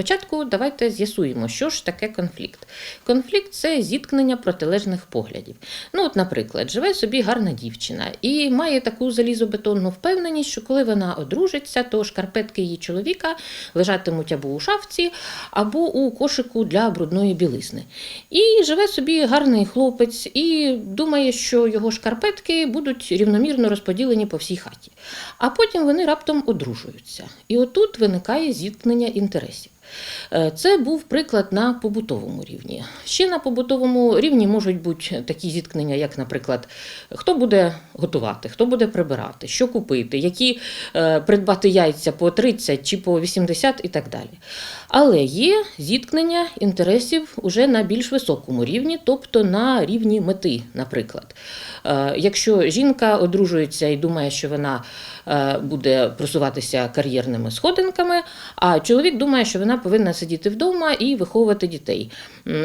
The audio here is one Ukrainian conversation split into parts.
Спочатку давайте з'ясуємо, що ж таке конфлікт. Конфлікт це зіткнення протилежних поглядів. Ну, от, наприклад, живе собі гарна дівчина і має таку залізобетонну впевненість, що коли вона одружиться, то шкарпетки її чоловіка лежатимуть або у шафці, або у кошику для брудної білизни. І живе собі гарний хлопець і думає, що його шкарпетки будуть рівномірно розподілені по всій хаті. А потім вони раптом одружуються. І отут виникає зіткнення інтересів. Е, Це був приклад на побутовому рівні. Ще на побутовому рівні можуть бути такі зіткнення, як, наприклад, хто буде готувати, хто буде прибирати, що купити, які е, придбати яйця по 30 чи по 80 і так далі. Але є зіткнення інтересів уже на більш високому рівні, тобто на рівні мети, наприклад. Е, Якщо жінка одружується і думає, що вона буде просуватися кар'єрними сходинками, а чоловік думає, що вона повинна сидіти вдома і виховувати дітей.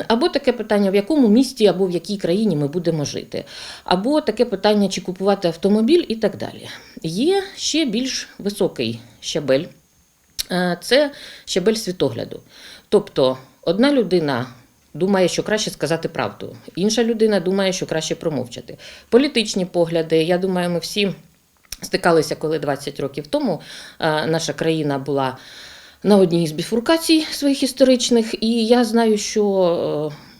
Або таке питання, в якому місті або в якій країні ми будемо жити, або таке питання, чи купувати автомобіль і так далі. Є ще більш високий щабель Е, це щабель світогляду. Тобто одна людина думає, що краще сказати правду, інша людина думає, що краще промовчати. Політичні погляди, я думаю, ми всі стикалися, коли 20 років тому е, наша країна була на одній з біфуркацій своїх історичних, і я знаю, що. е,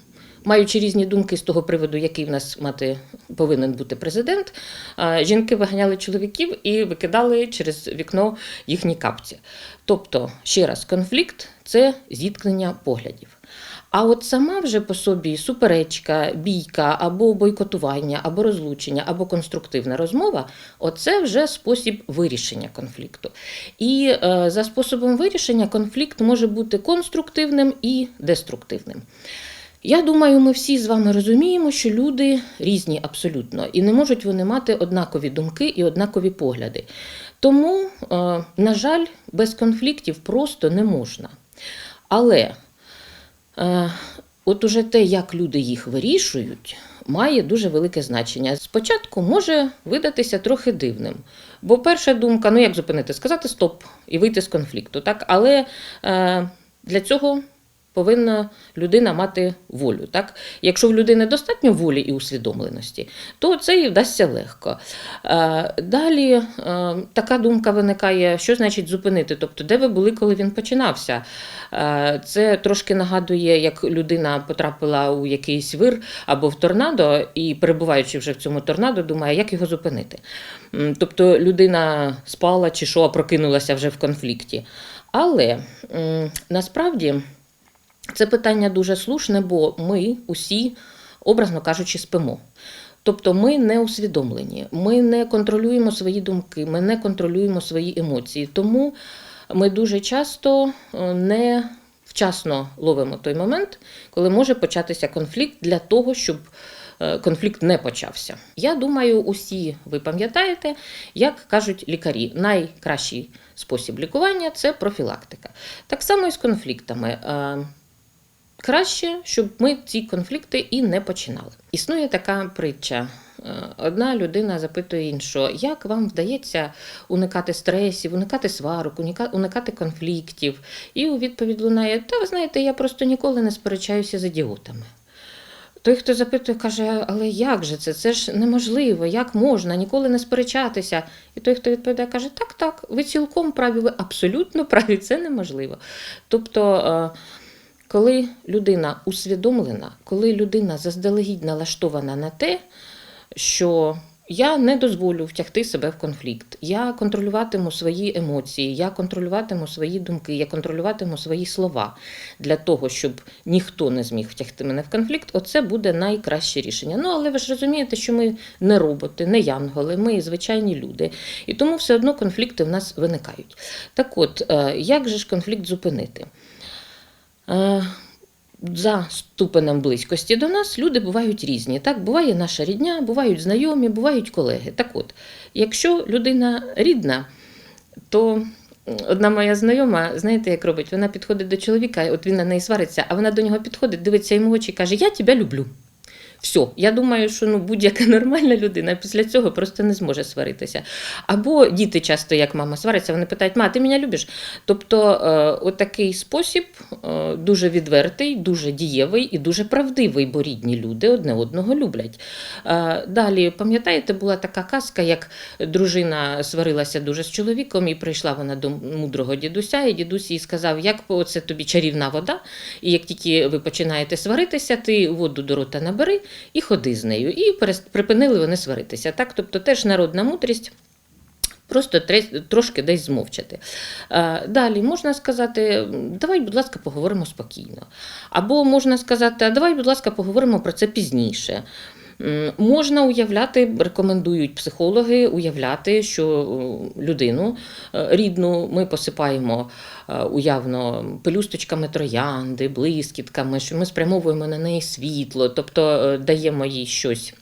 Маючи різні думки з того приводу, який в нас мати повинен бути президент, е, жінки виганяли чоловіків і викидали через вікно їхні капці. Тобто, ще раз, конфлікт це зіткнення поглядів. А от сама вже по собі суперечка, бійка або бойкотування, або розлучення, або конструктивна розмова оце вже спосіб вирішення конфлікту. І е, за способом вирішення конфлікт може бути конструктивним і деструктивним. Я думаю, ми всі з вами розуміємо, що люди різні абсолютно, і не можуть вони мати однакові думки і однакові погляди. Тому, е, на жаль, без конфліктів просто не можна. Але от уже те, як люди їх вирішують, має дуже велике значення. Спочатку може видатися трохи дивним. Бо перша думка, ну як зупинити, сказати стоп і вийти з конфлікту. Так? Але е, для цього повинна людина мати волю. Так? Якщо в людини достатньо волі і усвідомленості, то це і вдасться легко. Е, Далі е, така думка виникає, що значить зупинити? Тобто, де ви були, коли він починався? Е, Це трошки нагадує, як людина потрапила у якийсь вир або в торнадо, і перебуваючи вже в цьому торнадо, думає, як його зупинити. Тобто людина спала чи що, прокинулася вже в конфлікті. Але насправді. Це питання дуже слушне, бо ми усі, образно кажучи, спимо. Тобто ми не усвідомлені, ми не контролюємо свої думки, ми не контролюємо свої емоції. Тому ми дуже часто е, не вчасно ловимо той момент, коли може початися конфлікт для того, щоб е, конфлікт не почався. Я думаю, усі ви пам'ятаєте, як кажуть лікарі, найкращий спосіб лікування це профілактика. Так само і з конфліктами. Краще, щоб ми ці конфлікти і не починали. Існує така притча. Е, Одна людина запитує іншу, як вам вдається уникати стресів, уникати сварок, уникати конфліктів. І у відповідь лунає: Та ви знаєте, я просто ніколи не сперечаюся з ідіотами. Той, хто запитує, каже, але як же це? Це ж неможливо, як можна ніколи не сперечатися. І той, хто відповідає, каже, так, так, ви цілком праві, ви абсолютно праві, це неможливо. Тобто, е, коли людина усвідомлена, коли людина заздалегідь налаштована на те, що я не дозволю втягти себе в конфлікт, я контролюватиму свої емоції, я контролюватиму свої думки, я контролюватиму свої слова для того, щоб ніхто не зміг втягти мене в конфлікт, оце буде найкраще рішення. Ну, але ви ж розумієте, що ми не роботи, не янголи, ми звичайні люди. І тому все одно конфлікти в нас виникають. Так от, е, як же ж конфлікт зупинити? Е, За ступенем близькості до нас люди бувають різні. Так, буває наша рідня, бувають знайомі, бувають колеги. Так от, якщо людина рідна, то одна моя знайома, знаєте, як робить? Вона підходить до чоловіка, от він на неї свариться, а вона до нього підходить, дивиться йому очі і каже: Я тебе люблю. Все, я думаю, що ну будь-яка нормальна людина після цього просто не зможе сваритися. Або діти часто, як мама свариться, вони питають: ма, ти мене любиш? Тобто, е, отакий спосіб е, дуже відвертий, дуже дієвий і дуже правдивий, бо рідні люди одне одного люблять. Е, Далі, пам'ятаєте, була така казка, як дружина сварилася дуже з чоловіком, і прийшла вона до мудрого дідуся, і дідусь їй сказав, як це тобі чарівна вода, і як тільки ви починаєте сваритися, ти воду до рота набери і ходи з нею. І припинили вони сваритися. Так? Тобто теж народна мудрість. Просто трошки десь змовчати. Далі можна сказати, давай, будь ласка, поговоримо спокійно. Або можна сказати, давай, будь ласка, поговоримо про це пізніше. Можна уявляти, рекомендують психологи, уявляти, що е, людину е, рідну ми посипаємо е, уявно пелюсточками троянди, блискітками, що ми спрямовуємо на неї світло, тобто даємо їй щось.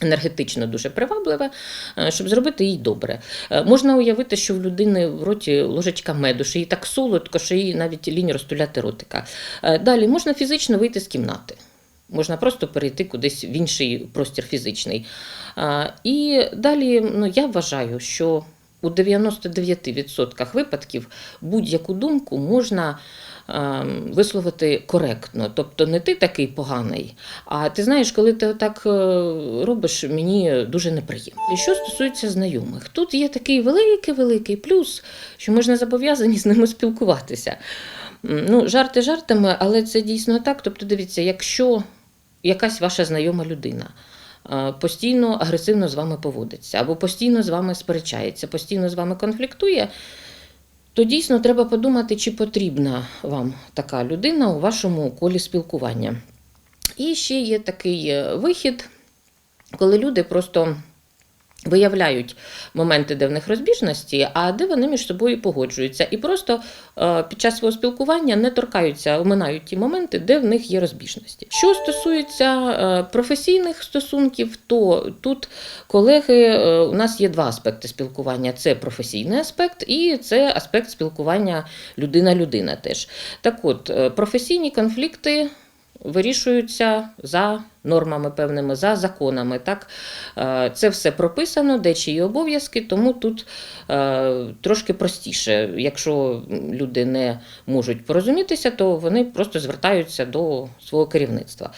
Енергетично дуже привабливе, щоб зробити їй добре. Можна уявити, що в людини в роті ложечка меду, що їй так солодко, що їй навіть лінь розтуляти ротика. Далі можна фізично вийти з кімнати. Можна просто перейти кудись в інший простір фізичний. І далі ну, я вважаю, що у 99% випадків будь-яку думку можна висловити коректно. Тобто не ти такий поганий, а ти знаєш, коли ти так робиш, мені дуже неприємно. І що стосується знайомих, тут є такий великий-великий плюс, що не зобов'язані з ними спілкуватися. Ну, жарти жартами, але це дійсно так. Тобто, дивіться, якщо якась ваша знайома людина е, постійно агресивно з вами поводиться, або постійно з вами сперечається, постійно з вами конфліктує, то дійсно треба подумати, чи потрібна вам така людина у вашому колі спілкування. І ще є такий е, вихід, коли люди просто виявляють моменти, де в них розбіжності, а де вони між собою погоджуються. І просто е, під час свого спілкування не торкаються, оминають ті моменти, де в них є розбіжності. Що стосується е, професійних стосунків, то тут колеги, е, у нас є два аспекти спілкування: це професійний аспект і це аспект спілкування людина-людина теж. Так от, професійні конфлікти вирішуються за нормами певними, за законами. Так? Е, Це все прописано, де чиї обов'язки, тому тут е, трошки простіше. Якщо люди не можуть порозумітися, то вони просто звертаються до свого керівництва.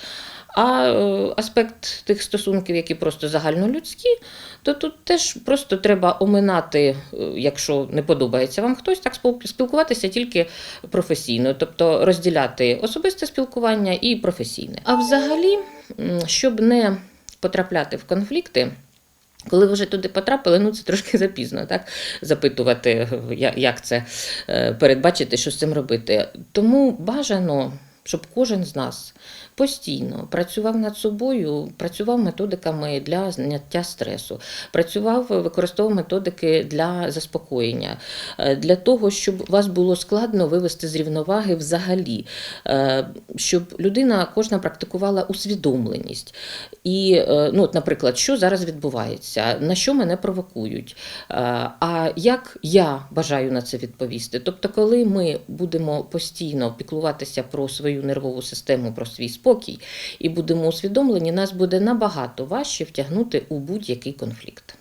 А е, аспект тих стосунків, які просто загальнолюдські, то тут теж просто треба оминати, е, якщо не подобається вам хтось, так спіл- спілкуватися тільки професійно, тобто розділяти особисте спілкування і професійне. А взагалі, щоб не потрапляти в конфлікти. Коли ви вже туди потрапили, ну це трошки запізно, так запитувати, як це е, передбачити, що з цим робити. Тому бажано, щоб кожен з нас постійно працював над собою, працював методиками для зняття стресу, працював, використовував методики для заспокоєння, е, для того, щоб вас було складно вивести з рівноваги взагалі, е, щоб людина кожна практикувала усвідомленість. І, е, ну, от, наприклад, що зараз відбувається, на що мене провокують, а як я бажаю на це відповісти. Тобто, коли ми будемо постійно піклуватися про свою нервову систему, про свій спокій і будемо усвідомлені, нас буде набагато важче втягнути у будь-який конфлікт.